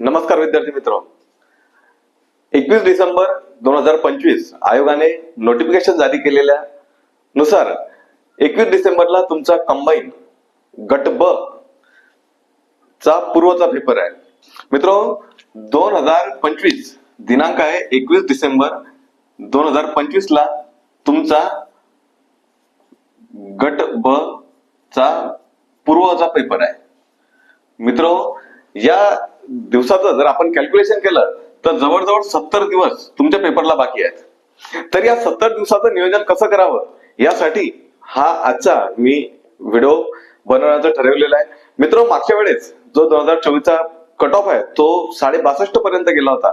नमस्कार विद्यार्थी मित्र. एकवीस डिसेंबर दोन हजार पंचवीस आयोगाने नोटिफिकेशन जारी केलेल्या नुसार एकवीस डिसेंबरला तुमचा कंबाईन गट ब चा पूर्वचा पेपर आहे. मित्र दोन हजार पंचवीस दिनांक आहे एकवीस डिसेंबर दोन हजार पंचवीस ला तुमचा गट ब चा पूर्वचा पेपर आहे. मित्र या दिवसाचं जर आपण कॅल्क्युलेशन केलं तर जवळजवळ सत्तर दिवस तुमच्या पेपरला बाकी आहेत. तर या सत्तर दिवसाचं नियोजन कसं करावं? यासाठी हा आजचा मी व्हिडिओ बनवण्याचं ठरवलेला आहे. मित्र मागच्या वेळेस जो दोन हजार चोवीसचा कट ऑफ आहे तो साडे बासष्ट पर्यंत गेला होता.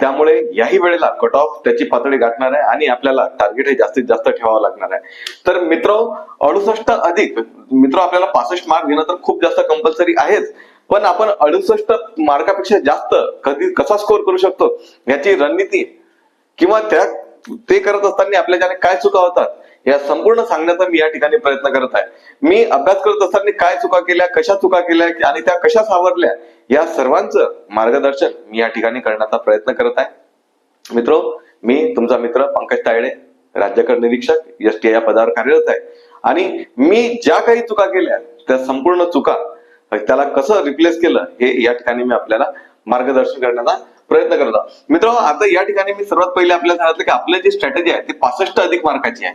त्यामुळे याही वेळेला कट ऑफ त्याची पातळी गाठणार आहे आणि आपल्याला टार्गेट हे जास्तीत जास्त ठेवावं लागणार आहे. तर मित्र अडुसष्ट अधिक मित्र आपल्याला पासष्ट मार्क घेणं तर खूप जास्त कंपल्सरी आहेच. पण आपण अडुसष्ट मार्कापेक्षा जास्त कधी कसा स्कोर करू शकतो याची रणनीती किंवा त्या ते करत असताना आपल्या ज्याने काय चुका होतात या संपूर्ण सांगण्याचा मी या ठिकाणी प्रयत्न करत आहे. मी अभ्यास करत असताना काय चुका केल्या कशा चुका केल्या आणि त्या कशा सावरल्या या सर्वांचं मार्गदर्शन मी या ठिकाणी करण्याचा प्रयत्न करत आहे. मित्र मी तुमचा मित्र पंकज तायडे राज्यकर निरीक्षक एस टी या पदावर कार्यरत आहे. आणि मी ज्या काही चुका केल्या त्या संपूर्ण चुका त्याला कसं रिप्लेस केलं हे या ठिकाणी मी आपल्याला मार्गदर्शन करण्याचा प्रयत्न करत आहोत. मित्र आता या ठिकाणी मी सर्वात पहिले आपल्याला सांगितलं की आपली जी स्ट्रॅटेजी आहे ती पासष्ट अधिक मार्काची आहे.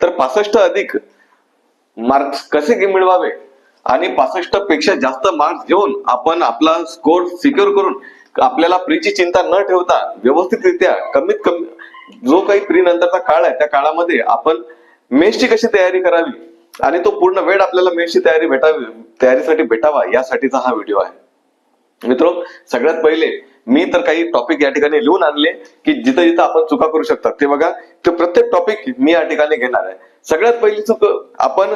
तर पासष्ट अधिक मार्क्स कसे मिळवावे? आणि पासष्टपेक्षा जास्त मार्क्स घेऊन आपण आपला स्कोर सिक्युअर करून आपल्याला प्रीची चिंता न ठेवता व्यवस्थितरित्या कमीत कमी जो काही प्री नंतरचा काळ आहे त्या काळामध्ये आपण मेन्सची कशी तयारी करावी? आणि तो पूर्ण वेळ आपल्याला मेन्सची तयारी भेटावी तयारीसाठी भेटावा यासाठीचा हा व्हिडिओ आहे. मित्र सगळ्यात पहिले मी तर काही टॉपिक या ठिकाणी लिहून आणले की जिथं जिथं आपण चुका करू शकतात. ते बघा ते प्रत्येक टॉपिक मी या ठिकाणी घेणार आहे. सगळ्यात पहिली चूक आपण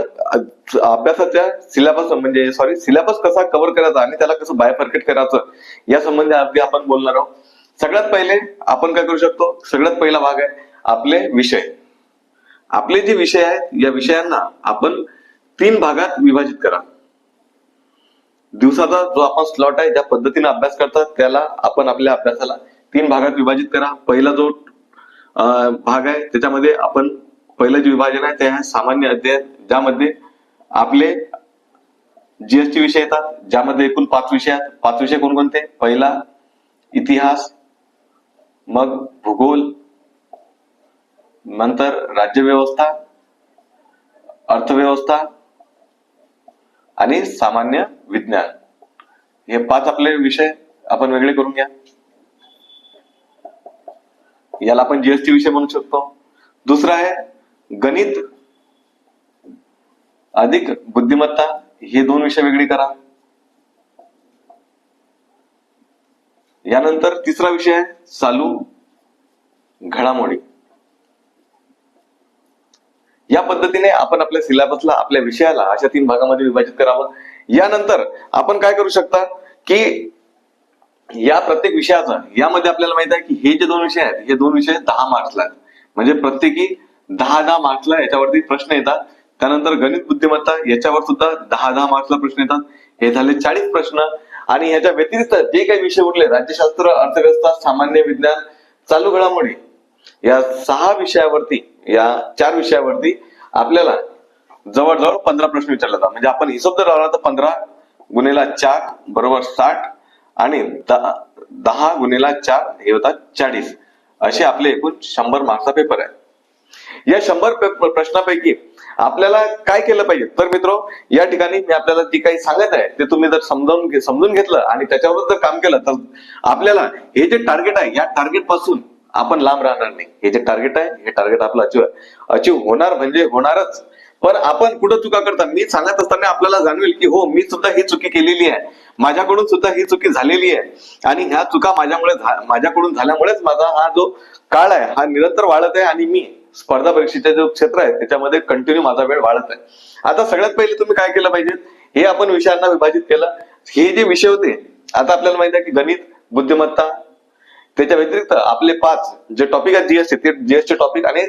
अभ्यासाच्या सिलेबस म्हणजे सॉरी सिलेबस कसा कव्हर करायचा आणि त्याला कसं बायफर्केट करायचं या संबंधी अगदी आपण बोलणार आहोत. सगळ्यात पहिले आपण काय करू शकतो? सगळ्यात पहिला भाग आहे आपले विषय. आपले जे विषय आहेत या विषयांना आपण तीन भागात विभाजित करा. दिवसाचा जो आपण स्लॉट आहे ज्या पद्धतीने अभ्यास करतात त्याला आपण आपल्या अभ्यासाला तीन भागात विभाजित करा. पहिला जो अं, भाग आहे त्याच्यामध्ये आपण पहिलं जे विभाजन आहे ते आहे सामान्य अध्ययन ज्यामध्ये आपले जीएसटी विषय येतात ज्यामध्ये एकूण पाच विषय आहेत. पाच विषय कोणकोणते? पहिला इतिहास मग भूगोल नंतर राज्यव्यवस्था अर्थव्यवस्था आणि सामान्य विज्ञान. हे पाच आपले विषय आपण वेगळे करून घ्या. याला आपण जीएसटी विषय म्हणू शकतो. दुसरा आहे गणित अधिक बुद्धिमत्ता. हे दोन विषय वेगळी करा. यानंतर तिसरा विषय आहे चालू घडामोडी. या पद्धतीने आपण आपल्या सिलेबसला आपल्या विषयाला अशा तीन भागामध्ये विभाजित करावं. यानंतर आपण काय करू शकता की या प्रत्येक विषयाचा यामध्ये आपल्याला माहीत आहे की हे जे दोन विषय आहेत हे दोन विषय दहा मार्क्सला आहेत. म्हणजे प्रत्येकी दहा दहा मार्क्सला याच्यावरती प्रश्न येतात. त्यानंतर गणित बुद्धिमत्ता याच्यावर सुद्धा दहा दहा मार्क्सला प्रश्न येतात. हे झाले चाळीस प्रश्न. आणि याच्या व्यतिरिक्त जे काही विषय उरले राज्यशास्त्र अर्थव्यवस्था सामान्य विज्ञान चालू घडामोडी या सहा विषयावरती या चार विषयावरती आपल्याला जवळजवळ पंधरा प्रश्न विचारले जातात. म्हणजे आपण हिशोब जर लावला तर पंधरा गुन्हेला चार बरोबर साठ आणि दहा दहा गुन्हेला चार हे होतात चाळीस. असे आपले एकूण शंभर मार्क्सचा पेपर आहे. या शंभर प्रश्नापैकी आपल्याला काय केलं पाहिजे? तर मित्र या ठिकाणी मी आपल्याला जी काही सांगत आहे ते तुम्ही जर समजावून समजून घेतलं आणि त्याच्यावर जर काम केलं तर आपल्याला हे जे टार्गेट आहे या टार्गेटपासून आपण लांब राहणार नाही. हे जे टार्गेट आहे हे टार्गेट आपलं अचीव अचीव होणार म्हणजे होणारच. पण आपण कुठं चुका करता? मी सांगत असताना आपल्याला जाणवेल की हो मी सुद्धा ही चुकी केलेली आहे. माझ्याकडून सुद्धा ही चुकी झालेली आहे. आणि ह्या चुका माझ्यामुळे माझ्याकडून झाल्यामुळेच माझा हा जो काळ आहे हा निरंतर वाढत आहे आणि मी स्पर्धा परीक्षेचे जो क्षेत्र आहे त्याच्यामध्ये कंटिन्यू माझा वेळ वाढत आहे. आता सगळ्यात पहिले तुम्ही काय केलं पाहिजे? हे आपण विषयांना विभाजित केलं. हे जे विषय होते आता आपल्याला माहिती आहे की गणित बुद्धिमत्ता त्याच्या व्यतिरिक्त आपले पाच जे टॉपिक आहेत जीएसटी ते जीएसटी टॉपिक आणि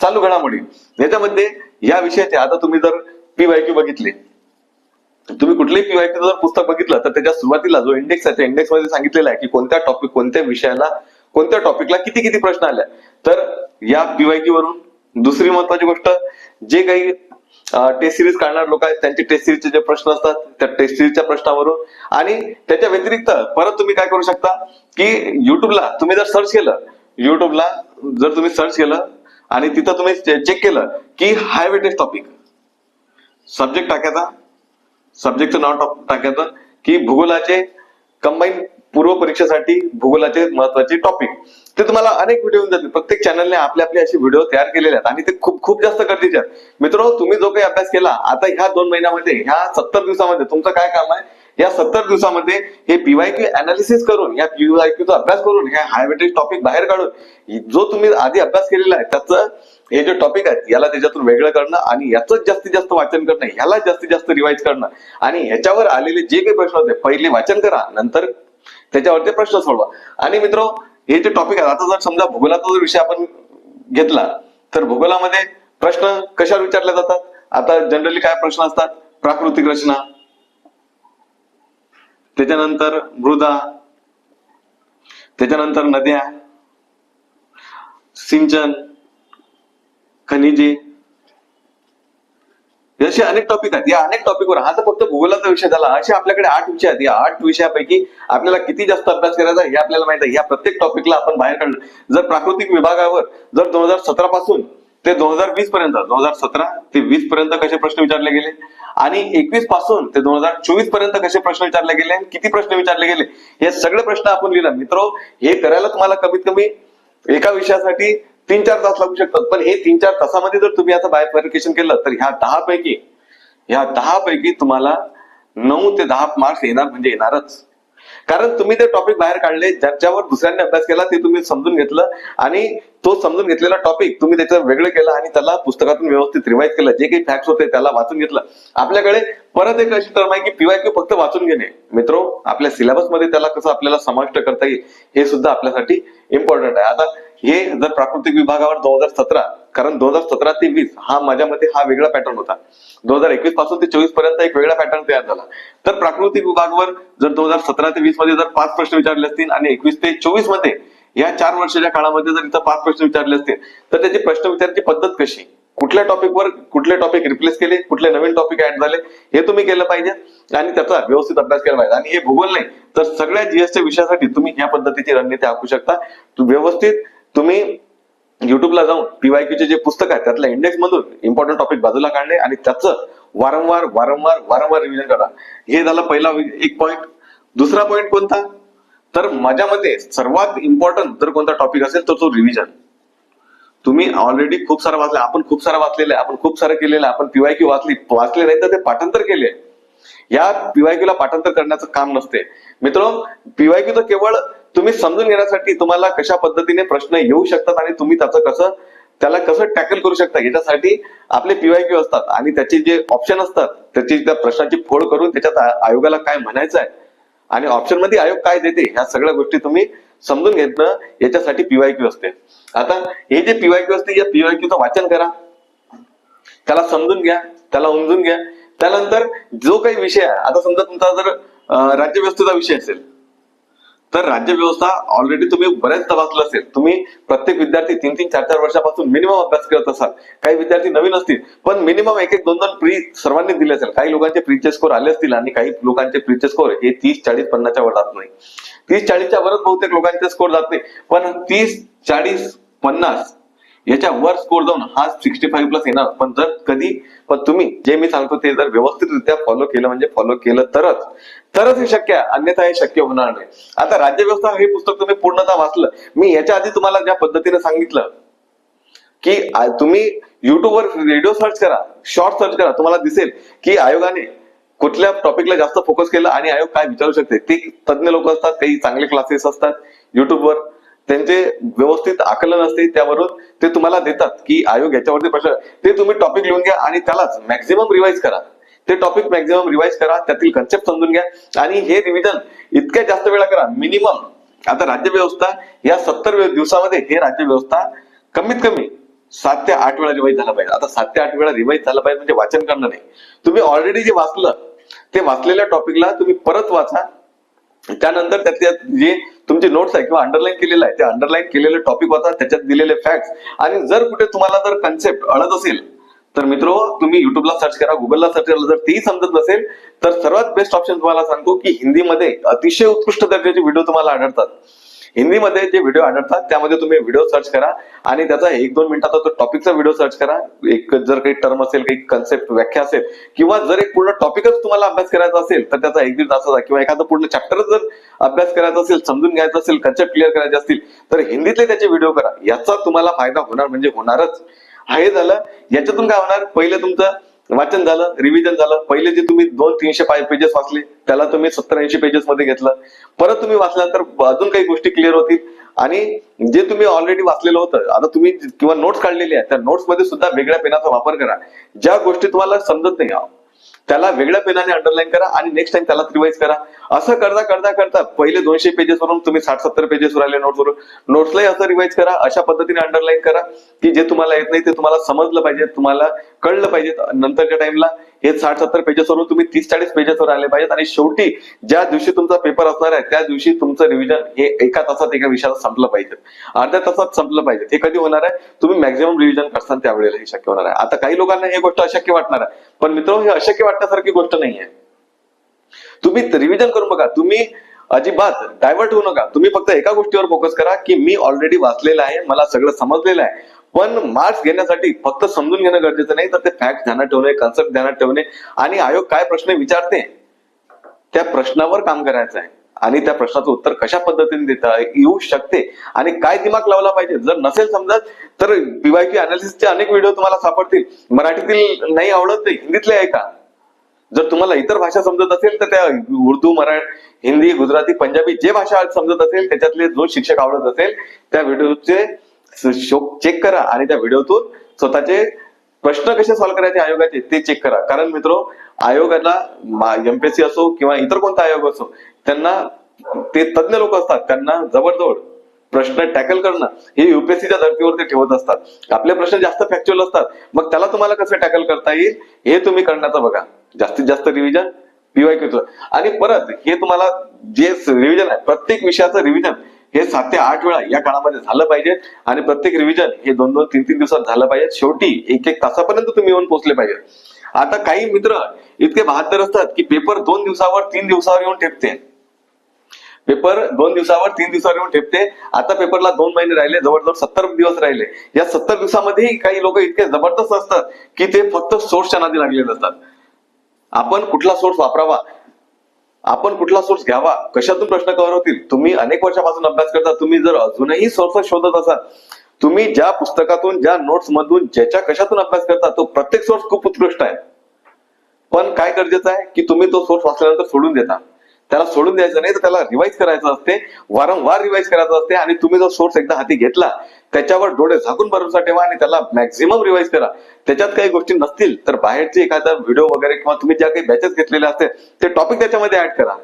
चालू घडामोडी याच्यामध्ये या विषयाचे आता तुम्ही जर पीवायक्यू बघितले तुम्ही कुठलेही पीवायक्यू जर पुस्तक बघितलं तर त्याच्या सुरुवातीला जो इंडेक्स आहे त्या इंडेक्समध्ये सांगितलेला आहे की कोणत्या टॉपिक कोणत्या विषयाला कोणत्या टॉपिकला किती किती प्रश्न आले तर या पीवायक्यू वरून दुसरी महत्वाची गोष्ट जे काही टेस्ट सिरीज काढणार लोक आहेत. त्यांचे टेस्ट सिरीजचे जे प्रश्न असतात त्या टेस्ट सिरीजच्या प्रश्नावरून. आणि त्याच्या व्यतिरिक्त परत तुम्ही काय करू शकता की युट्यूबला तुम्ही जर सर्च केलं युट्यूबला जर तुम्ही सर्च केलं आणि तिथं तुम्ही चेक केलं की हाय वेटेज टॉपिक सब्जेक्ट टाकायचा. सब्जेक्टचं नाव टाकायचं की भूगोलाचे कंबाईन पूर्व परीक्षेसाठी भूगोलाचे महत्त्वाचे टॉपिक ते तुम्हाला अनेक व्हिडिओ येऊन जातील. प्रत्येक चॅनलने आपले आपले असे व्हिडिओ तयार केलेले आहेत आणि ते खूप खूप जास्त गरजेचे आहेत. मित्र तुम्ही जो काही अभ्यास केला आता ह्या दोन महिन्यामध्ये ह्या सत्तर दिवसामध्ये तुमचं काय काम आहे? या सत्तर दिवसामध्ये हे पीवायक्यू अनालिसिस करून या पीवायक्यूचा अभ्यास करून ह्या हायवेटेज टॉपिक बाहेर काढून जो तुम्ही आधी अभ्यास केलेला आहे त्याचं हे जे टॉपिक आहेत याला त्याच्यातून वेगळं करणं आणि याच जास्तीत जास्त वाचन करणं ह्याला जास्तीत जास्त रिवाईज करणं. आणि ह्याच्यावर आलेले जे काही प्रश्न होते पहिले वाचन करा नंतर त्याच्यावरती प्रश्न सोडवा. आणि मित्र हे जे टॉपिक आहे आता जर समजा भूगोलाचा जर विषय आपण घेतला तर भूगोलामध्ये प्रश्न कशावर विचारले जातात? आता जनरली काय प्रश्न असतात? प्राकृतिक रचना त्याच्यानंतर मृदा त्याच्यानंतर नद्या सिंचन खनिजे जसे असे अनेक टॉपिक आहेत या अनेक टॉपिकवर हा तर फक्त भूगोलाचा विषय झाला. असे आपल्याकडे आठ विषय आहेत. या आठ विषयापैकी आपल्याला किती जास्त अभ्यास करायचा हे आपल्याला माहीत आहे. या प्रत्येक टॉपिकला आपण बाहेर काढलं. जर प्राकृतिक विभागावर जर दोन हजार सतरा पासून ते दोन हजार वीस पर्यंत दोन हजार सतरा ते वीस पर्यंत कसे प्रश्न विचारले गेले? आणि एकवीसपासून ते दोन हजार चोवीसपर्यंत कसे प्रश्न विचारले गेले? आणि किती प्रश्न विचारले गेले? हे सगळे प्रश्न आपण लिहिला. मित्र हे करायला तुम्हाला कमीत कमी एका विषयासाठी तीन चार तास लागू शकतात. पण हे तीन चार तासामध्ये जर तुम्ही आता बायफरिकेशन केलं तर ह्या दहा पैकी ह्या दहा पैकी तुम्हाला नऊ ते दहा मार्क्स येणार म्हणजे येणारच. कारण तुम्ही ते टॉपिक बाहेर काढले ज्याच्यावर दुसऱ्यांनी अभ्यास केला ते तुम्ही समजून घेतलं आणि तो समजून घेतलेला टॉपिक तुम्ही त्याचं वेगळं केलं आणि त्याला पुस्तकातून व्यवस्थित रिवाईज केलं जे काही फॅक्ट्स होते त्याला वाचून घेतलं. आपल्याकडे परत एक अशी टर्म आहे की पीवायक्यू फक्त वाचून घेणे. मित्रो आपल्या सिलेबसमध्ये त्याला कसं आपल्याला समाविष्ट करता येईल हे सुद्धा आपल्यासाठी इम्पॉर्टंट आहे. आता हे जर प्राकृतिक विभागावर दोन हजार सतरा कारण दोन हजार सतरा ते वीस हा माझ्या मते हा वेगळा पॅटर्न होता. दोन हजार एकवीसपासून ते चोवीसपर्यंत एक वेगळा पॅटर्न तयार झाला. तर प्राकृतिक विभागावर जर दोन हजार सतरा ते वीसमध्ये जर पाच प्रश्न विचारले असतील आणि एकवीस ते चोवीसमध्ये या चार वर्षाच्या काळामध्ये जर इथं पाच प्रश्न विचारले असतील तर त्याची प्रश्न विचारायची पद्धत कशी? कुठल्या टॉपिकवर कुठले टॉपिक रिप्लेस केले? कुठले नवीन टॉपिक ऍड झाले? हे तुम्ही केलं पाहिजे आणि त्याचा व्यवस्थित अभ्यास केला पाहिजे. आणि हे भूगोल नाही तर सगळ्या जीएसच्या विषयासाठी तुम्ही या पद्धतीची रणनीती आखू शकता. व्यवस्थित तुम्ही युट्यूबला जाऊन पीवायक्यूचे जे पुस्तक आहे त्यातल्या इंडेक्स मधून इम्पॉर्टंट टॉपिक बाजूला काढणे आणि त्याचं वारंवार वारंवार वारंवार रिव्हिजन करा. हे झाला पहिला एक पॉइंट दुसरा पॉइंट कोणता? तर माझ्या मते सर्वात इम्पॉर्टंट जर कोणता टॉपिक असेल तर तो रिव्हिजन तुम्ही ऑलरेडी खूप सारं वाचलं आपण खूप सारं वाचलेलं आहे आपण खूप सारं केलेलं आहे आपण पीवायक्यू वाचली वाचले नाही तर ते पाठांतर केले. या पीवायक्यूला पाठांतर करण्याचं काम नसते. मित्र पीवायक्यू तर केवळ तुम्ही समजून घेण्यासाठी तुम्हाला कशा पद्धतीने प्रश्न येऊ शकतात आणि तुम्ही त्याचं कसं त्याला कसं टॅकल करू शकता याच्यासाठी आपले पीवायक्यू असतात. आणि त्याचे जे ऑप्शन असतात त्याची त्या प्रश्नाची फोड करून त्याच्यात आयोगाला काय म्हणायचं आहे? आणि ऑप्शनमध्ये आयोग काय देते? ह्या सगळ्या गोष्टी तुम्ही समजून घेतलं याच्यासाठी पीवायक्यू असते. आता हे जे पीवायक्यू असते या पीवायक्यूचं वाचन करा. त्याला समजून घ्या त्याला उमजून घ्या. त्यानंतर जो काही विषय आहे आता समजा तुमचा जर राज्यव्यवस्थेचा विषय असेल तर राज्यव्यवस्था ऑलरेडी तुम्ही बऱ्याचदा वाचलं असेल. तुम्ही प्रत्येक विद्यार्थी तीन तीन चार चार वर्षापासून मिनिमम अभ्यास करत असाल. काही विद्यार्थी नवीन असतील पण मिनिमम एक एक दोन दोन प्री सर्वांनी दिले असेल. काही लोकांचे प्रीचे स्कोर आले असतील आणि काही लोकांचे प्रीचे स्कोर हे तीस चाळीस पन्नासच्या वर जात नाही. तीस चाळीसच्या वरच बहुतेक लोकांचे स्कोर जात नाही. पण तीस चाळीस पन्नास याच्या वर स्कोर जाऊन हा सिक्स्टी फाईव्ह प्लस येणार. पण जर कधी पण तुम्ही जे मी सांगतो ते जर व्यवस्थितरित्या फॉलो केलं म्हणजे फॉलो केलं तरच तरच हे शक्य आहे. अन्यथा हे शक्य होणार नाही. आता राज्यव्यवस्था हे पुस्तक तुम्ही पूर्णतः वाचलं. मी याच्या आधी तुम्हाला ज्या पद्धतीने सांगितलं की तुम्ही युट्यूबवर रेडिओ सर्च करा शॉर्ट सर्च करा. तुम्हाला दिसेल की आयोगाने कुठल्या टॉपिकला जास्त फोकस केलं आणि आयोग काय विचारू शकते. ते तज्ञ लोक असतात काही चांगले क्लासेस असतात. युट्यूबवर त्यांचे व्यवस्थित आकलन असते त्यावरून ते तुम्हाला देतात की आयोग याच्यावरती प्रश्न ते तुम्ही टॉपिक लिहून घ्या आणि त्यालाच मॅक्झिमम रिवाईज करा. ते टॉपिक मॅक्झिमम रिवाईज करा त्यातील कन्सेप्ट समजून घ्या आणि हे रिव्हिजन इतक्या जास्त वेळा करा मिनिमम आता राज्यव्यवस्था या सत्तर दिवसामध्ये हे राज्यव्यवस्था कमीत कमी सात ते आठ वेळा रिवाईज झाला पाहिजे. आता सात ते आठ वेळा रिवाईज झाला पाहिजे म्हणजे वाचन करणं नाही. तुम्ही ऑलरेडी जे वाचलं ते वाचलेल्या टॉपिकला तुम्ही परत वाचा. त्यानंतर त्यातल्या जे तुमचे नोट्स आहे किंवा अंडरलाईन केलेलं आहे ते अंडरलाईन केलेले टॉपिक होता त्याच्यात दिलेले फॅक्ट्स आणि जर कुठे तुम्हाला जर कन्सेप्ट अडत असेल तर मित्रो तुम्ही युट्यूबला सर्च करा गुगलला सर्च करा जर तेही समजत नसेल तर सर्वात बेस्ट ऑप्शन तुम्हाला सांगतो की हिंदीमध्ये अतिशय उत्कृष्ट दर्जाचे व्हिडिओ तुम्हाला आढळतात. हिंदीमध्ये जे व्हिडिओ आढळतात त्यामध्ये तुम्ही व्हिडिओ सर्च करा. आणि त्याचा एक दोन मिनिटाचा तो टॉपिकचा व्हिडिओ सर्च करा. एक जर काही टर्म असेल काही कन्सेप्ट व्याख्या असेल किंवा जर एक पूर्ण टॉपिकच तुम्हाला अभ्यास करायचा असेल तर त्याचा एक दीड तासाचा किंवा एखादा पूर्ण चॅप्टरच जर अभ्यास करायचा असेल समजून घ्यायचा असेल कन्सेप्ट क्लिअर करायचे असतील तर हिंदीतले त्याचे व्हिडिओ करा. याचा तुम्हाला फायदा होणार म्हणजे होणारच. हे झालं. याच्यातून काय होणार? पहिले तुमचं वाचन झालं रिव्हिजन झालं. पहिले जे तुम्ही दोन तीनशे पेजेस वाचले त्याला तुम्ही सत्तर ऐंशी पेजेस मध्ये घेतलं. परत तुम्ही वाचल्यानंतर अजून काही गोष्टी क्लिअर होतील. आणि जे तुम्ही ऑलरेडी वाचलेलं होतं आता तुम्ही किंवा नोट्स काढलेले आहेत त्या नोट्समध्ये सुद्धा वेगळ्या पेनाचा वापर करा. ज्या गोष्टी तुम्हाला समजत नाही त्याला वेगळ्या पेनाने अंडरलाईन करा आणि नेक्स्ट टाइम त्याला रिवाइज करा. असं करता करता करता पहिले दोनशे पेजेस वरून तुम्ही साठ सत्तर पेजेस वर आले नोट्स वरून. नोट्सलाही असं रिवाइज करा अशा पद्धतीने अंडरलाईन करा की जे तुम्हाला येत नाही ते तुम्हाला समजलं पाहिजे तुम्हाला कळलं पाहिजे नंतरच्या टाइमला हे साठ सत्तर पेजेसवरून तुम्ही तीस चाळीस पेजेस वर आले पाहिजेत. आणि शेवटी ज्या दिवशी तुमचा पेपर असणार आहे त्या दिवशी तुमचं रिव्हिजन हे एका तासात एका विषयाला संपलं पाहिजे अर्ध्या तासात संपलं पाहिजे हे कधी होणार आहे? तुम्ही मॅक्झिमम रिव्हिजन करताना त्यावेळेला हे शक्य होणार आहे. आता काही लोकांना हे गोष्ट अशक्य वाटणार आहे. पण मित्र हे अशक्य वाटण्यासारखी गोष्ट नाही आहे तुम्ही रिव्हिजन करून बघा. तुम्ही अजिबात डायव्हर्ट होऊ नका. तुम्ही फक्त एका गोष्टीवर फोकस करा की मी ऑलरेडी वाचलेलं आहे मला सगळं समजलेलं आहे. पण मार्क्स घेण्यासाठी फक्त समजून घेणं गरजेचं नाही तर ते फॅक्ट ध्यानात ठेवणे कन्सेप्ट ध्यानात ठेवणे. आणि आयोग काय प्रश्न विचारते? त्या प्रश्नावर काम करायचं आहे. आणि त्या प्रश्नाचं उत्तर कशा पद्धतीने देता येऊ शकते. आणि काय दिमाग लावला पाहिजे? जर नसेल समजत तर पीवायक्यू अनालिसिसचे अनेक व्हिडिओ तुम्हाला सापडतील. मराठीतील नाही आवडत ते हिंदीतले आहे का? जर तुम्हाला इतर भाषा समजत असेल तर त्या उर्दू मराठी हिंदी गुजराती पंजाबी जे भाषा समजत असेल त्याच्यातले जो शिक्षक आवडत असेल त्या व्हिडिओचे चेक करा आणि त्या व्हिडिओतून स्वतःचे प्रश्न कसे सॉल्व्ह करायचे आयोगाचे ते चेक करा. कारण मित्र आयोगाला एमपीएससी असो किंवा इतर कोणता आयोग असो त्यांना ते तज्ज्ञ लोक असतात. त्यांना जवळजवळ प्रश्न टॅकल करणं हे युपीएससीच्या धर्तीवरती ठेवत असतात. आपले प्रश्न जास्त फॅक्च्युअल असतात. मग त्याला तुम्हाला कसं टॅकल करता येईल हे तुम्ही करण्याचं बघा. जास्तीत जास्त रिव्हिजन पीवायक्यूचं आणि परत हे तुम्हाला जे रिव्हिजन आहे प्रत्येक विषयाचं रिव्हिजन हे सात ते आठ वेळा या काळामध्ये झालं पाहिजे आणि प्रत्येक रिव्हिजन हे दोन दोन तीन तीन दिवसात झालं पाहिजे. शेवटी एक एक तासापर्यंत तुम्ही येऊन पोहोचले पाहिजे. आता काही मित्र इतके बहात्तर असतात की पेपर दोन दिवसावर तीन दिवसावर येऊन ठेपते. पेपर दोन दिवसावर तीन दिवसावर येऊन ठेपते. आता पेपरला दोन महिने राहिले जवळजवळ सत्तर दिवस राहिले. या सत्तर दिवसामध्ये काही लोक इतके जबरदस्त असतात की ते फक्त सोर्सच्या नादी लागलेले असतात. आपण कुठला सोर्स वापरावा? आपण कुठला सोर्स घ्यावा? कशातून प्रश्न कव्हर होतील? तुम्ही अनेक वर्षापासून अभ्यास करता तुम्ही जर अजूनही सोर्स शोधत असाल तुम्ही ज्या पुस्तकातून ज्या नोट्स मधून ज्याच्या कशातून अभ्यास करता तो प्रत्येक सोर्स खूप उत्कृष्ट आहे. पण काय गरजेचं आहे? की तुम्ही तो सोर्स वाचल्यानंतर सोडून देता. त्याला सोडून द्यायचं नाही तर त्याला रिवाईज करायचं असते. वारंवार रिवाईज करायचं असते आणि तुम्ही जो सोर्स एकदा हाती घेतला त्याच्यावर डोळे झाकून भरोसा ठेवा आणि त्याला मॅक्झिमम रिवाईज करा. त्याच्यात काही गोष्टी नसतील तर बाहेरचे एखादा व्हिडिओ वगैरे किंवा तुम्ही ज्या काही बॅचेस घेतलेले असते ते टॉपिक त्याच्यामध्ये ऍड करा.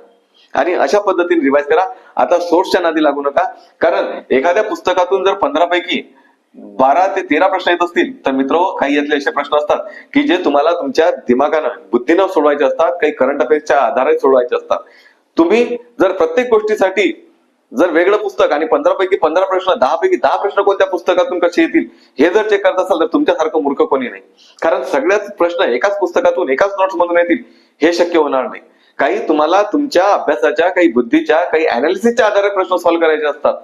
आणि अशा पद्धतीने रिवाईज करा. आता सोर्सच्या नादी लागू नका. कारण एखाद्या पुस्तकातून जर पंधरा पैकी बारा ते तेरा प्रश्न येत असतील तर मित्र काही यातले असे प्रश्न असतात की जे तुम्हाला तुमच्या दिमागानं बुद्धीनं सोडवायचे असतात काही करंट अफेअर्सच्या आधारे सोडवायचे असतात. तुम्ही जर प्रत्येक गोष्टीसाठी जर वेगळं पुस्तक आणि पंधरा पैकी पंधरा प्रश्न दहा पैकी दहा प्रश्न कोणत्या पुस्तकातून कसे येतील हे जर चेक करत असाल तर तुमच्यासारखं मूर्ख कोणी नाही. कारण सगळ्याच प्रश्न एकाच पुस्तकातून एकाच नोट्स मधून येतील हे शक्य होणार नाही. काही तुम्हाला तुमच्या अभ्यासाच्या काही बुद्धीच्या काही अनालिसिसच्या आधारे प्रश्न सॉल्व्ह करायचे असतात.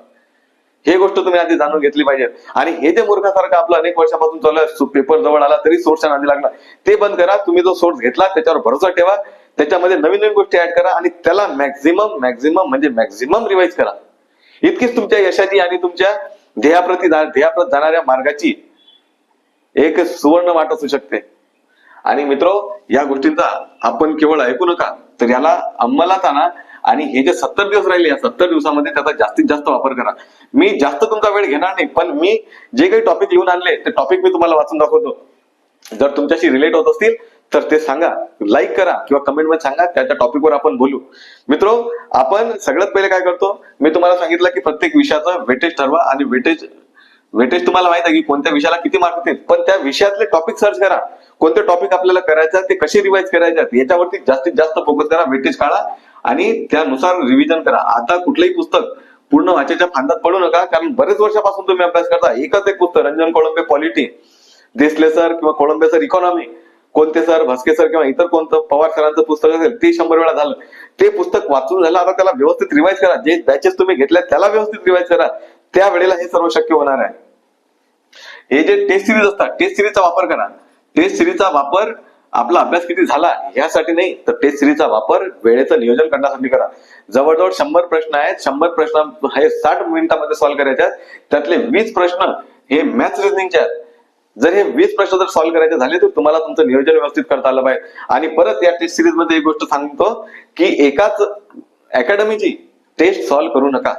हे गोष्ट तुम्ही आधी जाणून घेतली पाहिजे. आणि हे जे मूर्खासारखं आपलं अनेक वर्षापासून चालू पेपर जवळ आला तरी सोर्सच्या नादी लागला. ते बंद करा तुम्ही जो सोर्स घेतला त्याच्यावर भरोसा ठेवा. त्याच्यामध्ये नवीन नवीन गोष्टी ऍड करा आणि त्याला मॅक्झिमम मॅक्झिमम म्हणजे मॅक्झिमम रिवाइज करा. इतकीच तुमच्या यशाची आणि तुमच्या ध्येयाप्रती ध्येयाप्रत जाणाऱ्या मार्गाची एक सुवर्ण वाट असू शकते. आणि मित्र या गोष्टींचा आपण केवळ ऐकू नका तर याला अंमलात आणा आणि हे जे सत्तर दिवस राहिले या सत्तर दिवसामध्ये त्याचा जास्तीत जास्त वापर करा. मी जास्त तुमचा वेळ घेणार नाही पण मी जे काही टॉपिक लिहून आणले ते टॉपिक मी तुम्हाला वाचून दाखवतो. जर तुमच्याशी रिलेट होत असतील तर ते सांगा लाईक करा किंवा कमेंटमध्ये सांगा त्या टॉपिकवर आपण बोलू. मित्रो आपण सगळ्यात पहिले काय करतो मी तुम्हाला सांगितलं की प्रत्येक विषयाचं वेटेज ठरवा आणि वेटेज वेटेज तुम्हाला माहीत आहे की कोणत्या विषयाला किती मार्क येतील पण त्या विषयातले टॉपिक सर्च करा. कोणते टॉपिक आपल्याला करायचा ते कसे रिवाइज करायचे याच्यावरती जास्तीत जास्त फोकस करा वेटेज काढा आणि त्यानुसार रिव्हिजन करा. आता कुठलंही पुस्तक पूर्ण वाचायच्या फांदात पडू नका कारण बरेच वर्षापासून तुम्ही अभ्यास करता. एकच एक पुस्तक रंजन कोळंबे पॉलिटी देसले सर किंवा कोळंबे सर इकॉनॉमी कोणते सर भस्के सर किंवा इतर कोणतं पवार सरांचं पुस्तक असेल ते शंभर वेळा झालं. ते पुस्तक वाचून झालं आता त्याला व्यवस्थित रिवाइज करा. जे बॅचेस तुम्ही घेतल्या त्याला व्यवस्थित रिवाइज करा. त्या वेळेला हे सर्व शक्य होणार आहे. हे जे टेस्ट सिरीज असतात टेस्ट सिरीजचा वापर करा. टेस्ट सिरीजचा वापर आपला अभ्यास किती झाला यासाठी नाही तर टेस्ट सिरीजचा वापर वेळेचं नियोजन करण्यासाठी करा. जवळजवळ शंभर प्रश्न आहेत. शंभर प्रश्न हे साठ मिनिटांमध्ये सॉल्व्ह करायचे आहेत. त्यातले वीस प्रश्न हे मॅथ्स रिझनिंगचे आहेत. जर हे वीस प्रश्न जर सॉल्व्ह करायचे झाले तर तुम्हाला तुमचं नियोजन व्यवस्थित करता आलं पाहिजे. आणि परत या टेस्ट सिरीजमध्ये एक गोष्ट सांगतो की एकाच अकॅडमीची टेस्ट सॉल्व्ह करू नका.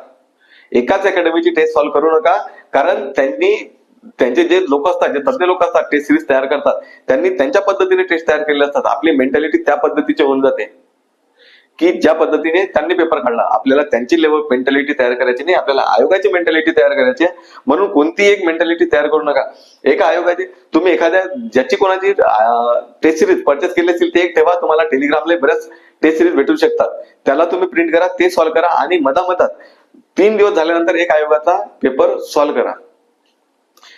एकाच अकॅडमीची टेस्ट सॉल्व्ह करू नका कारण त्यांनी त्यांचे जे लोक असतात जे तज्ञ लोक असतात टेस्ट सिरीज तयार करतात त्यांनी त्यांच्या पद्धतीने टेस्ट तयार केलेले असतात. आपली मेंटॅलिटी त्या पद्धतीची होऊन जाते. की ज्या पद्धतीने त्यांनी पेपर काढला. आपल्याला त्यांची लेवल मेंटॅलिटी तयार करायची नाही आपल्याला आयोगाची मेंटॅलिटी तयार करायची आहे. म्हणून कोणती एक मेंटॅलिटी तयार करू नका. एका आयोगाची तुम्ही एखाद्या ज्याची कोणाची टेस्ट सिरीज परचेस केली असतील ते एक ठेवा. तुम्हाला टेलिग्रामला बऱ्याच टेस्ट सिरीज भेटू शकतात. त्याला तुम्ही प्रिंट करा ते सॉल्व्ह करा आणि मधामधात तीन दिवस झाल्यानंतर एक आयोगाचा पेपर सॉल्व्ह करा.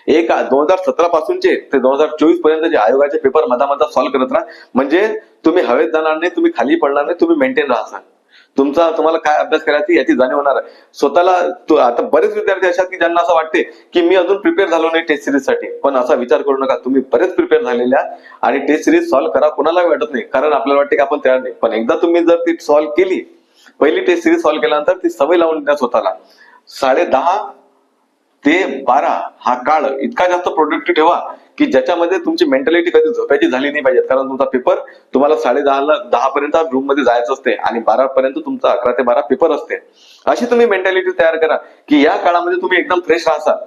एक दोन हजार सतरा पासूनचे ते दोन हजार चोवीस पर्यंतचे आयोगाचे पेपर मधामधा सॉल्व्ह करत राहा. म्हणजे तुम्ही हवेत जाणार नाही तुम्ही खाली पडणार नाही तुम्ही मेंटेन राहाल तुमचा तुम्हाला काय अभ्यास करायची याची जाणीव होणार स्वतःला आता बरेच विद्यार्थी अशा की ज्यांना असं वाटते की मी अजून प्रिपेअर झालो नाही टेस्ट सिरीजसाठी. पण असा विचार करू नका तुम्ही बरेच प्रिपेअर झालेल्या आणि टेस्ट सिरीज सॉल्व्ह करा कोणाला वाटत नाही. कारण आपल्याला वाटते की आपण तयार नाही. पण एकदा तुम्ही जर ती सॉल्व्ह केली पहिली टेस्ट सिरीज सॉल्व्ह केल्यानंतर ती सवय लावून द्या स्वतःला. साडे दहा ते बारा हा काळ इतका जास्त प्रोडक्टिव्ह ठेवा की ज्याच्यामध्ये तुमची मेंटॅलिटी कधी झोपायची झाली नाही पाहिजे. कारण तुमचा पेपर तुम्हाला साडे दहाला दहा पर्यंत रूममध्ये जायचं असते आणि बारा पर्यंत तुमचा अकरा ते बारा पेपर असते. अशी तुम्ही मेंटॅलिटी तयार करा की या काळामध्ये तुम्ही एकदम फ्रेश राहसाल.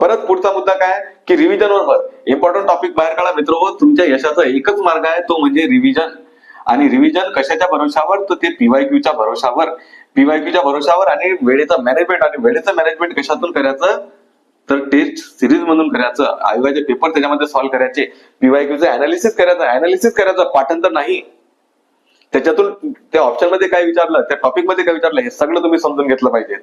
परत पुढचा मुद्दा काय? की रिव्हिजन वर इम्पॉर्टंट टॉपिक बाहेर काढा मित्र. हो तुमच्या यशाचा एकच मार्ग आहे तो म्हणजे रिव्हिजन आणि रिव्हिजन कशाच्या भरोशावर? तर ते पीवायक्यूच्या भरोशावर. पीवायक्यूच्या भरोशावर आणि वेळेचा मॅनेजमेंट आणि वेळेचं मॅनेजमेंट कशातून करायचं? तर टेस्ट सिरीज म्हणून करायचं आयोगाचे पेपर त्याच्यामध्ये सॉल्व्ह करायचे पीवायक्यूचं अनालिसिस करायचं अनालिसिस करायचं पाठांतर नाही. त्याच्यातून त्या ऑप्शनमध्ये काय विचारलं त्या टॉपिकमध्ये काय विचारलं हे सगळं तुम्ही समजून घेतलं पाहिजे.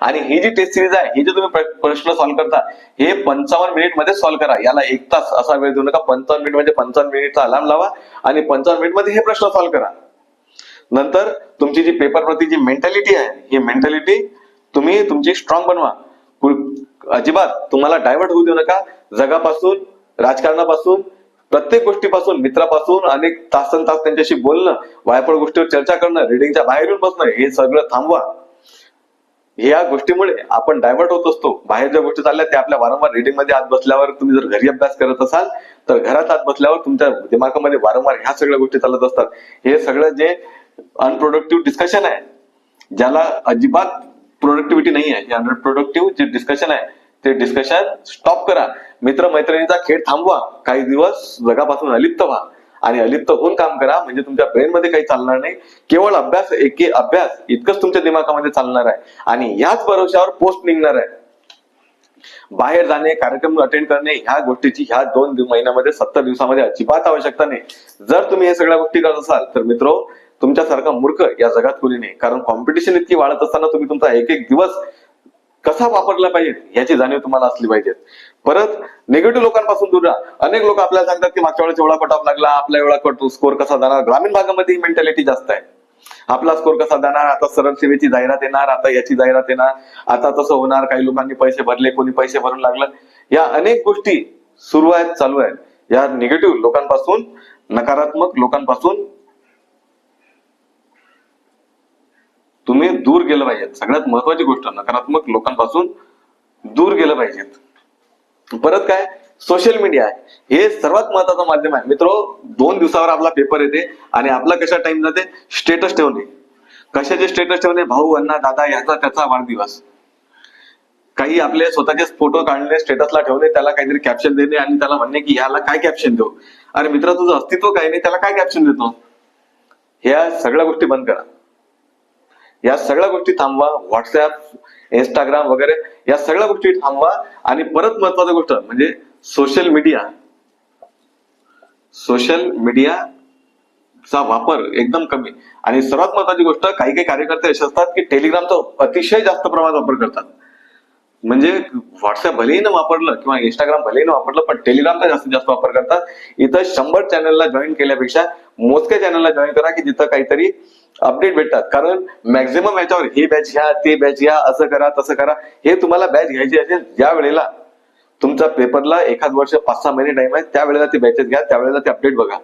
आणि ही जी टेस्ट सिरीज आहे हे जे तुम्ही प्र- प्रश्न सॉल्व्ह करता हे पंचावन्न मिनिटमध्ये सॉल्व्ह करा. याला एक तास असा वेळ देऊ नका. पंचावन्न मिनिट म्हणजे पंचावन्न मिनिटचा अलार्म लावा आणि पंचावन्न मिनिटमध्ये हे प्रश्न सॉल्व्ह करा. नंतर तुमची जी पेपर प्रती जी मेंटॅलिटी आहे ही मेंटॅलिटी तुम्ही तुमची स्ट्रॉंग बनवा. अजिबात तुम्हाला डायव्हर्ट होऊ देऊ नका. जगापासून राजकारणापासून प्रत्येक गोष्टीपासून मित्रापासून अनेक तासन तास त्यांच्याशी बोलणं वायपळ गोष्टीवर चर्चा करणं रिडिंगच्या बाहेरून बसणं हे सगळं थांबवा. या गोष्टीमुळे आपण डायव्हर्ट होत असतो. बाहेर ज्या गोष्टी चालल्या त्या आपल्या वारंवार रिडिंगमध्ये आत बसल्यावर तुम्ही जर घरी अभ्यास करत असाल तर घरात आत बसल्यावर तुमच्या दिमागामध्ये वारंवार ह्या सगळ्या गोष्टी चालत असतात. हे सगळं जे अनप्रोडक्टिव्ह डिस्कशन आहे ज्याला अजिबात प्रोडक्टिव्हिटी नाही आहे हे प्रोडक्टिव्ह जे डिस्कशन आहे ते डिस्कशन स्टॉप करा. मित्र मैत्रिणीचा खेळ थांबवा. काही दिवस जगापासून अलिप्त व्हा. आणि अलिप्त होऊन काम करा. म्हणजे तुमच्या ब्रेन मध्ये काही चालणार नाही. केवळ अभ्यास एके अभ्यास इतकंच तुमच्या दिमागामध्ये चालणार आहे. आणि याच भरोश्यावर पोस्ट निघणार आहे. बाहेर जाणे कार्यक्रम अटेंड करणे ह्या गोष्टीची ह्या दोन महिन्यामध्ये सत्तर दिवसामध्ये अजिबात आवश्यकता नाही. जर तुम्ही हे सगळ्या गोष्टी करत असाल तर मित्रो तुमच्यासारखा मूर्ख या जगात कोणी नाही. कारण कॉम्पिटिशन इतकी वाढत असताना तुम्ही तुमचा एक एक दिवस कसा वापरला पाहिजे याची जाणीव तुम्हाला असली पाहिजे. परत निगेटिव्ह लोकांपासून दूर राहा. अनेक लोक आपल्याला सांगतात की मागच्या वेळेस एवढा कट लागला आपला एवढा कट स्कोर कसा जाणार? ग्रामीण भागामध्ये ही मेंटॅलिटी जास्त आहे. आपला स्कोर कसा जाणार? आता सरळ सेवेची जाहिरात येणार आता याची जाहिरात येणार आता तसं होणार काही लोकांनी पैसे भरले कोणी पैसे भरून लागलं. या अनेक गोष्टी सुरू आहेत चालू आहेत. या निगेटिव्ह लोकांपासून नकारात्मक लोकांपासून तुम्ही दूर गेलं पाहिजे सगळ्यात महत्वाची गोष्ट नकारात्मक लोकांपासून दूर गेलं पाहिजेत. परत काय? सोशल मीडिया आहे. हे सर्वात महत्वाचं माध्यम आहे. मित्र दोन दिवसावर आपला पेपर येते आणि आपला कशा टाइम जाते? स्टेटस ठेवणे कशाचे स्टेटस ठेवणे भाऊ अण्णा दादा याचा त्याचा वाढदिवस. काही आपले स्वतःचे फोटो काढणे स्टेटसला ठेवणे त्याला काहीतरी कॅप्शन देणे आणि त्याला म्हणणे की याला काय कॅप्शन देऊ? अरे मित्र तुझं अस्तित्व काय नाही त्याला काय कॅप्शन देतो? ह्या सगळ्या गोष्टी बंद करा. या सगळ्या गोष्टी थांबवा. व्हॉट्सअप इंस्टाग्राम वगैरे या सगळ्या गोष्टी थांबवा. आणि परत महत्वाची गोष्ट म्हणजे सोशल मीडिया सोशल मीडिया चा वापर एकदम कमी. आणि सर्वात महत्वाची गोष्ट काही काही कार्यकर्ते असे असतात की टेलिग्रामचा अतिशय जास्त प्रमाणात वापर करतात. म्हणजे व्हॉट्सअप भलेही न वापरलं किंवा इंस्टाग्राम भलेही न वापरलं पण टेलिग्रामचा जास्तीत जास्त वापर करतात. इथं शंभर चॅनलला जॉईन केल्यापेक्षा मोजक्या चॅनलला जॉईन करा की जिथं काहीतरी अपडेट भेटतात. कारण मॅक्झिमम याच्यावर हे बॅच घ्या ते बॅच घ्या असं करा तसं करा. हे तुम्हाला बॅच घ्यायची असेल ज्या वेळेला तुमच्या पेपरला एखाद वर्ष पाच सहा महिने टाइम आहे त्यावेळेला ते बॅचेस घ्या त्यावेळेला ते अपडेट बघा.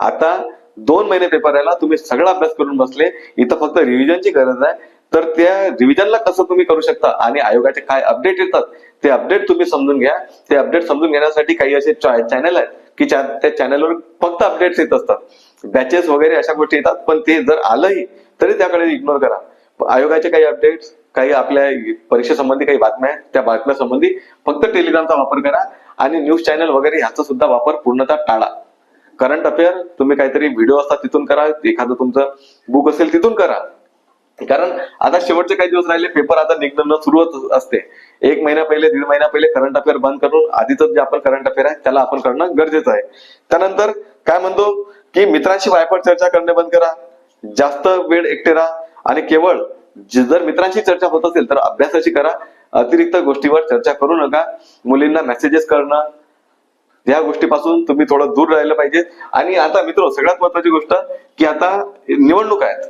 आता दोन महिने पेपर यायला तुम्ही सगळा अभ्यास करून बसले इथं फक्त रिव्हिजनची गरज आहे. तर त्या रिव्हिजनला कसं तुम्ही करू शकता आणि आयोगाचे काय अपडेट येतात ते अपडेट तुम्ही समजून घ्या. ते अपडेट समजून घेण्यासाठी काही असे चॅनल आहेत की त्या चॅनलवर फक्त अपडेट्स येत असतात. बॅचेस वगैरे अशा गोष्टी येतात पण ते जर आलंही तरी त्याकडे इग्नोर करा. आयोगाचे काही अपडेट्स काही आपल्या परीक्षेसंबंधी काही बातम्या आहेत त्या बातम्यासंबंधी फक्त टेलिग्रामचा वापर करा आणि न्यूज चॅनल वगैरे ह्याचा सुद्धा वापर पूर्णतः टाळा. करंट अफेअर तुम्ही काहीतरी व्हिडिओ असतात तिथून करा एखादं तुमचं बुक असेल तिथून करा. कारण आता शेवटचे काही दिवस राहिले पेपर आता निघणं सुरुवात असते. एक महिना पहिले दीड महिना पहिले करंट अफेअर बंद करून आधीच जे आपण करंट अफेअर आहे त्याला आपण करणं गरजेचं आहे. त्यानंतर काय म्हणतो? की मित्रांशी वायफळ चर्चा करणे बंद करा. जास्त वेळ एकटे राहा आणि केवळ जर मित्रांशी चर्चा होत असेल तर अभ्यासाची करा. अतिरिक्त गोष्टीवर चर्चा करू नका. मुलींना मेसेजेस करणं या गोष्टीपासून तुम्ही थोडं दूर राहिलं पाहिजे. आणि आता मित्र सगळ्यात महत्वाची गोष्ट की आता निवडणुका आहेत.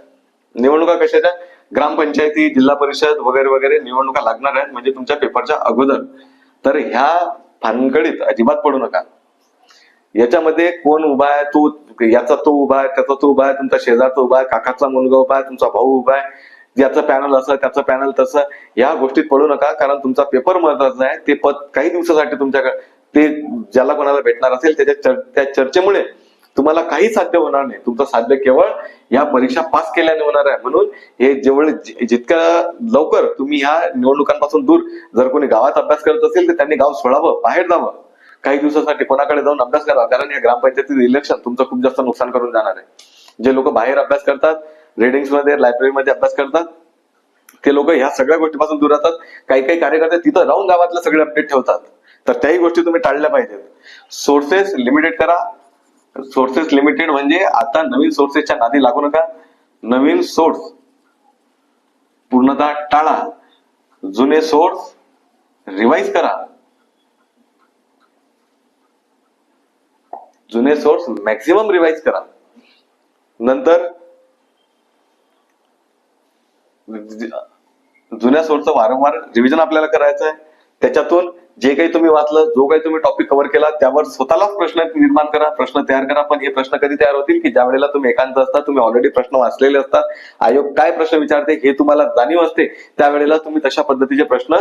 निवडणुका कशाच्या? ग्रामपंचायती जिल्हा परिषद वगैरे वगैरे निवडणुका लागणार आहेत. म्हणजे तुमच्या पेपरच्या अगोदर. तर ह्या भानगडीत अजिबात पडू नका. याच्यामध्ये कोण उभा आहे तो याचा तो उभा आहे त्याचा तो उभा आहे तुमचा शेजारचा उभा आहे काकाचा मुलगा उभा आहे तुमचा भाऊ उभा आहे याचं पॅनल असं त्याचं पॅनल तसं या गोष्टीत पडू नका कारण तुमचा पेपर महत्त्वाचा आहे ते पद काही दिवसासाठी तुमच्याकडे ते ज्याला कोणाला भेटणार असेल त्याच्या त्या चर्चेमुळे तुम्हाला काही साध्य होणार नाही. तुमचं साध्य केवळ या परीक्षा पास केल्याने होणार आहे. म्हणून हे जेवढे जितक्या लवकर तुम्ही ह्या निवडणुकांपासून दूर जर कोणी गावात अभ्यास करत असेल तर त्यांनी गाव सोडावं बाहेर जावं. काही दिवसासाठी कोणाकडे जाऊन अभ्यास करा कारण या ग्रामपंचायतीत इलेक्शन तुमचं खूप जास्त नुकसान करून जाणार आहे. जे लोक बाहेर अभ्यास करतात रिडिंग्समध्ये लायब्ररीमध्ये अभ्यास करतात ते लोक ह्या सगळ्या गोष्टीपासून दूर राहतात. काही काही कार्यकर्ते तिथं राहून गावातले सगळे अपडेट ठेवतात. तर त्याही गोष्टी तुम्ही टाळल्या पाहिजेत. सोर्सेस लिमिटेड करा. सोर्सेस लिमिटेड म्हणजे आता नवीन सोर्सेसच्या नादी लागू नका. नवीन सोर्स पूर्णतः टाळा. जुने सोर्स रिवाइज करा. जुने सोर्स मॅक्झिमम रिवाइज करा. नंतर जुन्या सोर्सचं वारंवार रिव्हिजन आपल्याला करायचं आहे त्याच्यातून जे काही तुम्ही वाचलं जो काही तुम्ही टॉपिक कव्हर केला त्यावर स्वतःलाच प्रश्न निर्माण करा प्रश्न तयार करा. पण हे प्रश्न कधी तयार होतील? की ज्या वेळेला तुम्ही एकांत असता तुम्ही ऑलरेडी प्रश्न वाचलेले असतात आयोग काय प्रश्न विचारते हे तुम्हाला जाणीव असते. त्यावेळेला तुम्ही तशा पद्धतीचे प्रश्न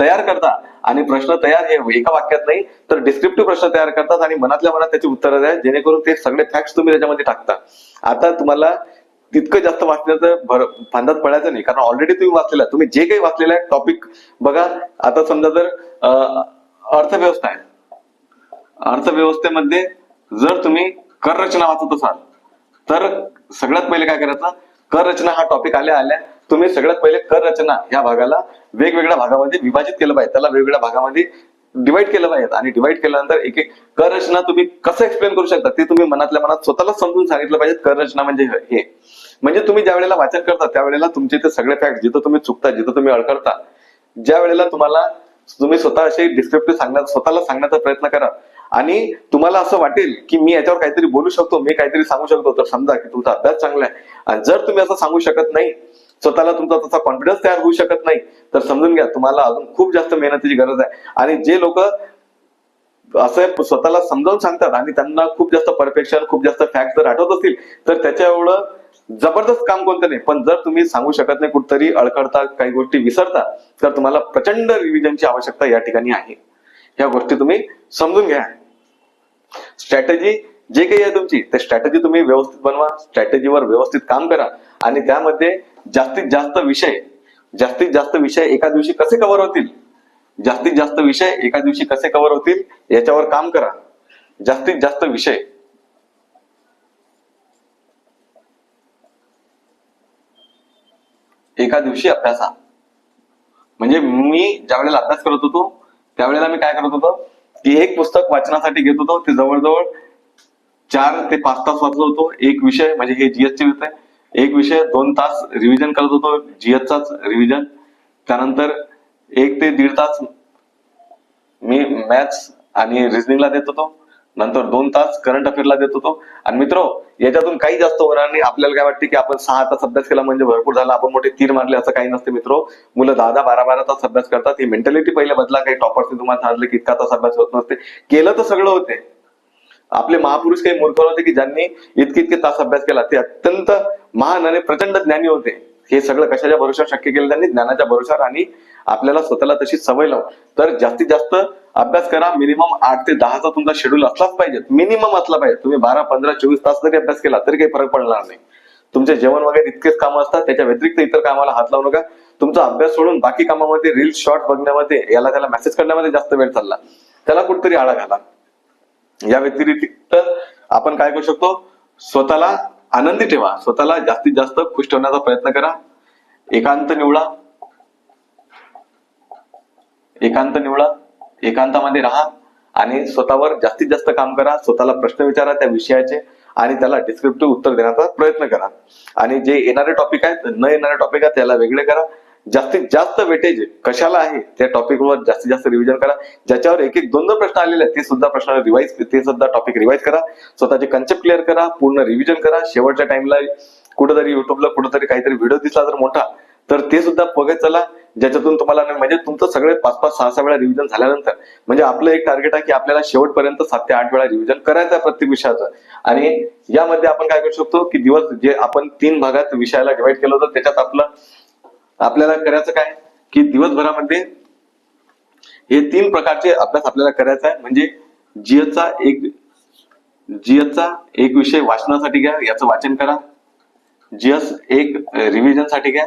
तयार करता आणि प्रश्न तयार हे एका वाक्यात नाही तर डिस्क्रिप्टिव्ह प्रश्न तयार करतात आणि मनातल्या मनात त्याची उत्तरं द्या जेणेकरून ते सगळे फॅक्ट्स तुम्ही त्याच्यामध्ये टाकता. आता तुम्हाला तितकं जास्त वाचण्याचं भर फांदात पडायचं नाही कारण ऑलरेडी तुम्ही वाचलेला आहे. तुम्ही जे काही वाचलेलं आहे टॉपिक बघा. आता समजा जर अर्थव्यवस्था आहे. अर्थव्यवस्थेमध्ये जर तुम्ही कर रचना वाचत असाल तर सगळ्यात पहिले काय करायचं? कर रचना हा टॉपिक आल्या आल्या तुम्ही सगळ्यात पहिले कर रचना या भागाला वेगवेगळ्या भागामध्ये विभाजित केलं पाहिजे. त्याला वेगवेगळ्या भागामध्ये डिवाइड केलं पाहिजे. आणि डिवाइड केल्यानंतर एक एक कर रचना तुम्ही कसं एक्सप्लेन करू शकता ते तुम्ही मनातल्या मनात स्वतःला समजून सांगितलं पाहिजे. कर रचना म्हणजे हे. म्हणजे तुम्ही ज्या वेळेला वाचन करता त्यावेळेला तुमचे ते सगळे फॅक्ट जिथं तुम्ही चुकता जिथं तुम्ही अडकडता ज्या वेळेला तुम्हाला तुम्ही स्वतः असे डिस्क्रिप्टिव्ह सांगण्याचा स्वतःला सांगण्याचा प्रयत्न करा. आणि तुम्हाला असं वाटेल की मी याच्यावर काहीतरी बोलू शकतो मी काहीतरी सांगू शकतो. तर समजा की तुमचा अभ्यास चांगला आहे. आणि जर तुम्ही असं सांगू शकत नाही स्वतःला तुमचा तसा कॉन्फिडन्स तयार होऊ शकत नाही. तर समजून घ्या तुम्हाला अजून खूप जास्त मेहनतीची गरज आहे. आणि जे लोक असं स्वतःला समजावून सांगतात आणि त्यांना खूप जास्त परफेक्शन खूप जास्त फॅक्ट जर आठवत असतील तर त्याच्या एवढं जबरदस्त काम कोणतं नाही. पण जर तुम्ही सांगू शकत नाही कुठतरी अडकडता काही गोष्टी विसरता तर तुम्हाला प्रचंड रिव्हिजनची आवश्यकता या ठिकाणी आहे. ह्या गोष्टी तुम्ही समजून घ्या. स्ट्रॅटेजी जे काही आहे तुमची ते स्ट्रॅटेजी तुम्ही व्यवस्थित बनवा स्ट्रॅटेजीवर व्यवस्थित काम करा. आणि त्यामध्ये जास्तीत जास्त विषय जास्तीत जास्त विषय एका दिवशी कसे कव्हर होतील? जास्तीत जास्त विषय एका दिवशी कसे कव्हर होतील? याच्यावर काम करा. जास्तीत जास्त विषय. एका दिवशी अभ्यासा. म्हणजे मी ज्या वेळेला अभ्यास करत होतो त्यावेळेला मी काय करत होतो? की एक पुस्तक वाचनासाठी घेत होतो. ते जवळजवळ चार ते पाच तास वाचत होतो. एक विषय म्हणजे हे जीएसटी होते. विषय एक विषय दोन तास रिव्हिजन करत होतो GS चाच रिव्हिजन त्यानंतर एक ते दीड तास मी मॅथ्स आणि रिझनिंगला देत होतो. नंतर दोन तास करंट अफेअरला देत होतो. आणि मित्र याच्यातून काही जास्त होणार नाही. आपल्याला काय वाटते की आपण सहा तास अभ्यास केला म्हणजे भरपूर झाला. आपण मोठे तीर मारले असं काही नसते मित्र. मुलं दहा दहा बारा बारा तास अभ्यास करतात. ही मेंटॅलिटी पहिले बदला काही टॉपर्सने तुम्हाला सांगितलं की इतका तास अभ्यास होत नसते. केलं तर सगळं होते. आपले महापुरुष काही मूर्ख होते की ज्यांनी इतके इतके तास अभ्यास केला ते अत्यंत महान आणि प्रचंड ज्ञानी होते. हे सगळं कशाच्या भरोशावर शक्य केलं त्यांनी? ज्ञानाच्या भरोशावर आणि आपल्याला स्वतःला तशी सवय लावून. तर जास्तीत जास्त अभ्यास करा मिनिमम आठ ते दहाचा तुमचा शेड्यूल असलाच पाहिजे. मिनिमम असला पाहिजे. तुम्ही बारा पंधरा चोवीस तास जरी अभ्यास केला तरी काही फरक पडणार नाही. तुमचे जेवण वगैरे इतकेच कामं असतात त्याच्या व्यतिरिक्त इतर कामाला हात लावू नका. तुमचा अभ्यास सोडून बाकी कामामध्ये रील शॉर्ट बघण्यामध्ये याला त्याला मेसेज करण्यामध्ये जास्त वेळ चालला. त्याला कुठेतरी आळा घाला. या व्यतिरिक्त आपण काय करू शकतो? स्वतःला आनंदी ठेवा. स्वतःला जास्तीत जास्त खुश ठेवण्याचा प्रयत्न करा. एकांत निवडा. एकांत निवडा. एकांतामध्ये राहा आणि स्वतःवर जास्तीत जास्त काम करा. स्वतःला प्रश्न विचारा त्या विषयाचे आणि त्याला डिस्क्रिप्टिव्ह उत्तर देण्याचा प्रयत्न करा. आणि जे येणारे टॉपिक आहेत न येणारे टॉपिक आहेत त्याला वेगळे करा. जास्तीत जास्त वेटेज कशाला आहे त्या टॉपिकवर जास्तीत जास्त रिव्हिजन करा. ज्याच्यावर एक एक दोन दोन प्रश्न आलेले आहेत ते सुद्धा प्रश्न रिवाईज ते सुद्धा टॉपिक रिवाईज करा. स्वतःचे कन्सेप्ट क्लिअर करा पूर्ण रिव्हिजन करा. शेवटच्या टाइमला कुठेतरी युट्यूबला कुठेतरी काहीतरी व्हिडिओ दिसला जर मोठा तर ते सुद्धा बघत चला. ज्याच्यातून तुम्हाला म्हणजे तुमचं सगळे पाच पाच सहा सहा वेळा रिव्हिजन झाल्यानंतर म्हणजे आपलं एक टार्गेट आहे की आपल्याला शेवटपर्यंत सात ते आठ वेळा रिव्हिजन करायचं आहे प्रत्येक विषयाचं. आणि यामध्ये आपण काय करू शकतो की दिवस जे आपण तीन भागात विषयाला डिवाइड केलं होतं त्याच्यात आपलं आपल्याला करायचं काय? की दिवसभरामध्ये हे तीन प्रकारचे अभ्यास आपल्याला करायचा आहे. म्हणजे जीएसचा एक जीएसचा एक विषय वाचनासाठी घ्या याचं वाचन करा. जीएस एक रिव्हिजनसाठी घ्या.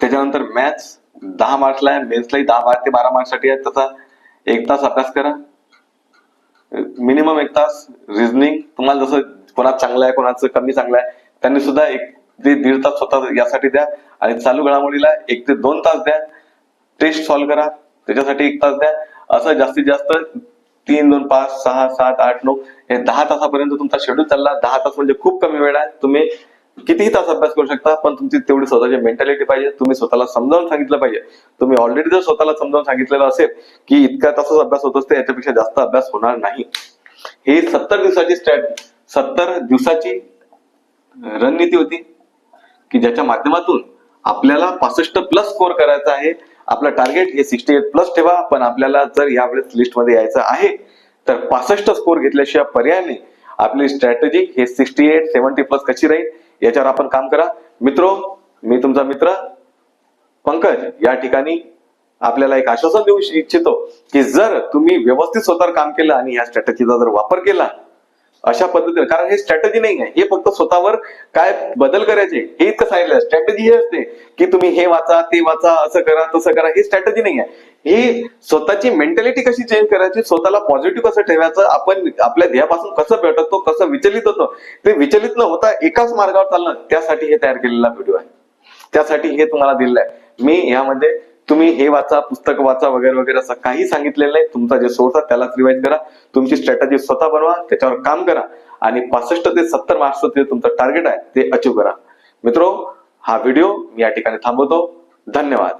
त्याच्यानंतर मॅथ्स दहा मार्क्सला आहे. मेन्सलाही दहा मार्क ते बारा मार्क्ससाठी आहे. त्याचा एक तास अभ्यास करा. मिनिमम एक तास. रिझनिंग तुम्हाला जसं कोणाचं चांगलं आहे कोणाचं कमी चांगलं आहे त्यांनी सुद्धा एक ते दीड तास स्वतः यासाठी द्या आणि चालू घडामोडीला एक ते दोन तास द्या. टेस्ट सॉल्व्ह करा. त्याच्यासाठी एक तास द्या. असं जास्तीत जास्त तीन दोन पाच सहा सात आठ नऊ हे दहा तासापर्यंत तुमचा शेड्यूल चालला. दहा तास म्हणजे खूप कमी वेळ आहे. तुम्ही कितीही तास अभ्यास करू शकता पण तुमची तेवढी स्वतःची मेंटॅलिटी पाहिजे. तुम्ही स्वतःला समजावून सांगितलं पाहिजे. तुम्ही ऑलरेडी जर स्वतःला समजावून सांगितलेलं असेल की इतका तासच अभ्यास होत असते याच्यापेक्षा जास्त अभ्यास होणार नाही. ही सत्तर दिवसाची स्ट्रॅट सत्तर दिवसाची रणनीती होती. की ज्याच्या माध्यमातून आपल्याला पासष्ट प्लस स्कोर करायचा आहे. आपलं टार्गेट हे सिक्स्टी एट प्लस ठेवा. पण आपल्याला जर यावेळेस लिस्टमध्ये यायचं आहे तर पासष्ट स्कोर घेतल्याशिवाय पर्याय नाही. आपली स्ट्रॅटेजी हे सिक्स्टी एट सेव्हन्टी प्लस कशी राहील याच्यावर आपण काम करा. मित्रो मी तुमचा मित्र पंकज या ठिकाणी आपल्याला एक आश्वासन देऊ इच्छितो की जर तुम्ही व्यवस्थित स्वतःवर काम केलं आणि या स्ट्रॅटेजीचा जर वापर केला अशा पद्धतीने. कारण हे स्ट्रॅटजी नाही आहे. हे फक्त स्वतःवर काय बदल करायचे हे इतकं सांगितलं स्ट्रॅटजी हे असते की तुम्ही हे वाचा ते वाचा असं करा तसं करा. ही स्ट्रॅटजी नाही आहे. ही स्वतःची मेंटॅलिटी कशी चेंज करायची? स्वतःला पॉझिटिव्ह कसं ठेवायचं? आपण आपल्या ध्येयापासून कसं भेटतो कसं विचलित होतो? ते विचलित न होता एकाच मार्गावर चालणं त्यासाठी हे तयार केलेला व्हिडिओ आहे. त्यासाठी हे तुम्हाला दिलेलं आहे. मी यामध्ये तुम्ही हे वाचा पुस्तक वाचा वगैरे वगैरे असं काही सांगितलेलं नाही. तुमचा जे सोर्स आहे त्यालाच रिवाइज करा. तुमची स्ट्रॅटजी स्वतः बनवा त्याच्यावर काम करा. आणि पासष्ट ते सत्तर मार्क्सचं जे तुमचं टार्गेट आहे ते अचीव करा. मित्रो हा व्हिडिओ मी या ठिकाणी थांबवतो. धन्यवाद.